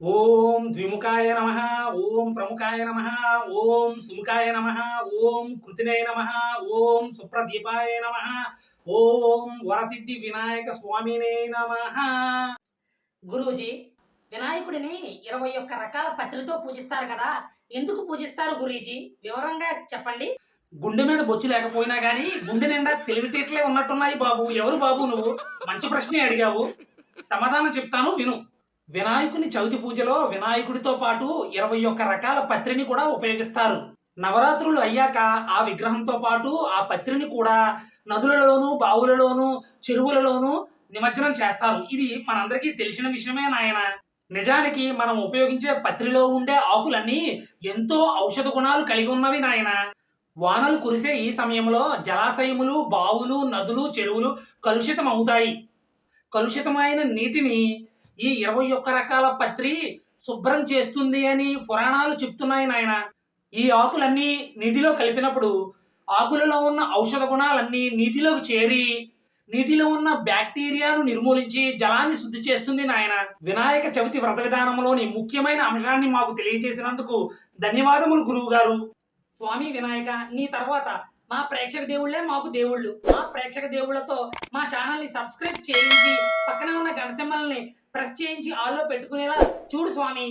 ఓం ద్విముఖాయ నమ ఓం ప్రముఖాయ నమ ఓం సుముఖాయ నమ ఓం కృతినే నమ ఓం సుప్రదీపాయ నమ ఓం వరసిద్ధి వినాయక స్వామినే నమ. గురూజీ వినాయకుడిని ఇరవై ఒక్క రకాల పత్రితో పూజిస్తారు కదా ఎందుకు పూజిస్తారు గురూజీ? వివరంగా చెప్పండి. గుండె మీద బొచ్చు లేకపోయినా గానీ గుండె నిండా తెలివితేటలే ఉన్నట్టున్నాయి బాబు. ఎవరు బాబు నువ్వు? మంచి ప్రశ్నే అడిగావు. సమాధానం చెప్తాను విను. వినాయకుని చవితి పూజలో వినాయకుడితో పాటు ఇరవై ఒక్క రకాల పత్రిని కూడా ఉపయోగిస్తారు. నవరాత్రులు అయ్యాక ఆ విగ్రహంతో పాటు ఆ పత్రిని కూడా నదులలోను బావులలోను చెరువులలోను నిమజ్జనం చేస్తారు. ఇది మనందరికీ తెలిసిన విషయమే నాయన. నిజానికి మనం ఉపయోగించే పత్రిలో ఉండే ఆకులన్నీ ఎంతో ఔషధ గుణాలు కలిగి ఉన్నవి నాయన. వానలు కురిసే ఈ సమయంలో జలాశయములు బావులు నదులు చెరువులు కలుషితం అవుతాయి కలుషితమైన నీటిని ఈ ఇరవై ఒక్క రకాల పత్రి శుభ్రం చేస్తుంది అని పురాణాలు చెప్తున్నాయి నాయన. ఈ ఆకులన్నీ నీటిలో కలిపినప్పుడు ఆకులలో ఉన్న ఔషధ గుణాలన్నీ నీటిలోకి చేరి నీటిలో ఉన్న బ్యాక్టీరియాను నిర్మూలించి జలాన్ని శుద్ధి చేస్తుంది నాయన. వినాయక చవితి వ్రత విధానంలోని ముఖ్యమైన అంశాన్ని మాకు తెలియజేసినందుకు ధన్యవాదములు గురువు గారు స్వామి వినాయక నీ తర్వాత మా ప్రేక్షక దేవుళ్ళే మాకు దేవుళ్ళు. మా ప్రేక్షక దేవుళ్ళతో మా ఛానల్ని సబ్స్క్రైబ్ చేయించి పక్కన ఉన్న గంట సింబల్ని ప్రెస్ చేయించి ఆల్లో పెట్టుకునేలా చూడు స్వామి.